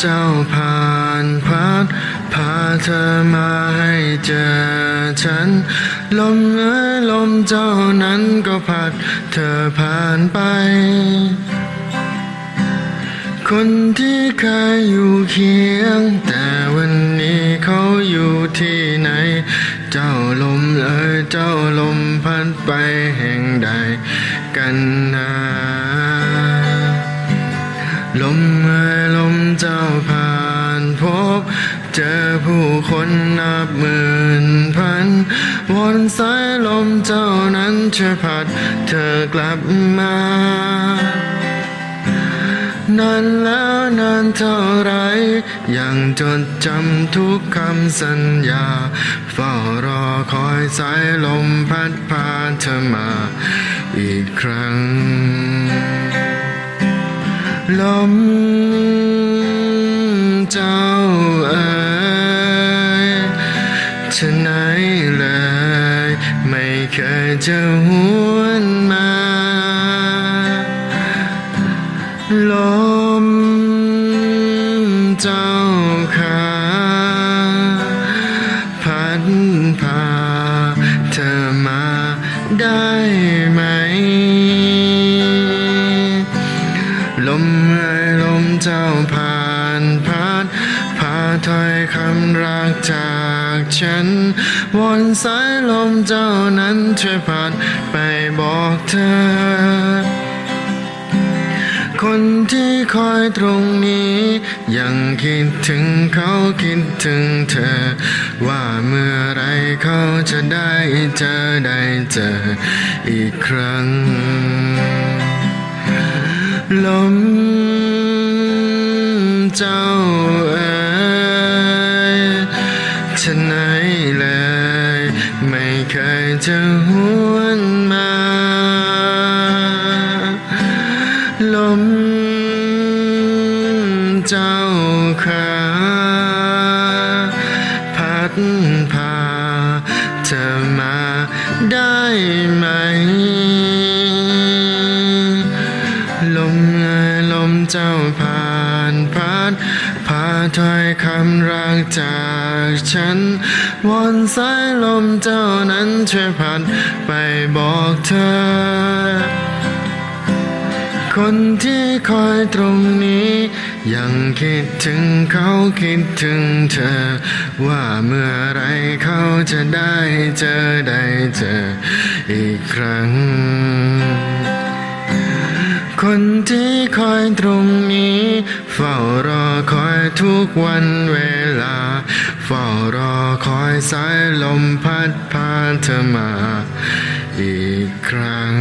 เจ้าผ่านพัดพาเธอมาให้เจอฉัน ลมเอ่ยลมเจ้านั้นก็พัด เธอผ่านไป คนที่เคยอยู่เคียง แต่วันนี้เขาอยู่ที่ไหน เจ้าลมเอ่ยเจ้าลมพัดไปแห่งใดกันนะ ลมเอ่ยลมเจ้าผ่านพบ เจอผู้คนนับหมื่นพัน วนสายลมเจ้านั้นช่วยพัดเธอกลับมานานแล้วนานเท่าไร ยังจดจำทุกคำสัญญา เฝ้ารอคอยสายลมพัดพาเธอมาอีกครั้ง ลมเจ้าเอ๋ยฉะไหนเลย ไม่เคยจะหวนมาลม มเอ่ยลมเจ้าผ่านพัดพาถ้อยคำรักจากฉัน วนสายลมเจ้านั้นช่วยพัดไปบอกเธอ คนที่คอยตรงนี้ ยังคิดถึงเขาคิดถึงเธอ ว่าเมื่อไรเขาจะได้เจอได้เจออีกครั้ง ลมเจ้าเอ๋ยฉะไหนเลย ไม่เคยจะหวนมา ลมเจ้าขาพัดพาเธอมาได้ไหม ลมเอ่ยลมเจ้าผ่านพัดพาถ้อยคำรักจากฉันวนสายลมเจ้านั้นช่วยพัดไปบอกเธอ คนที่คอยตรงนี้ ยังคิดถึงเขาคิดถึงเธอ ว่าเมื่อไรเขาจะได้เจอได้เจออีกครั้ง คนที่คอยตรงนี้ เฝ้ารอคอยทุกวันเวลา เฝ้ารอคอยสายลมพัดพาเธอมา อีกครั้ง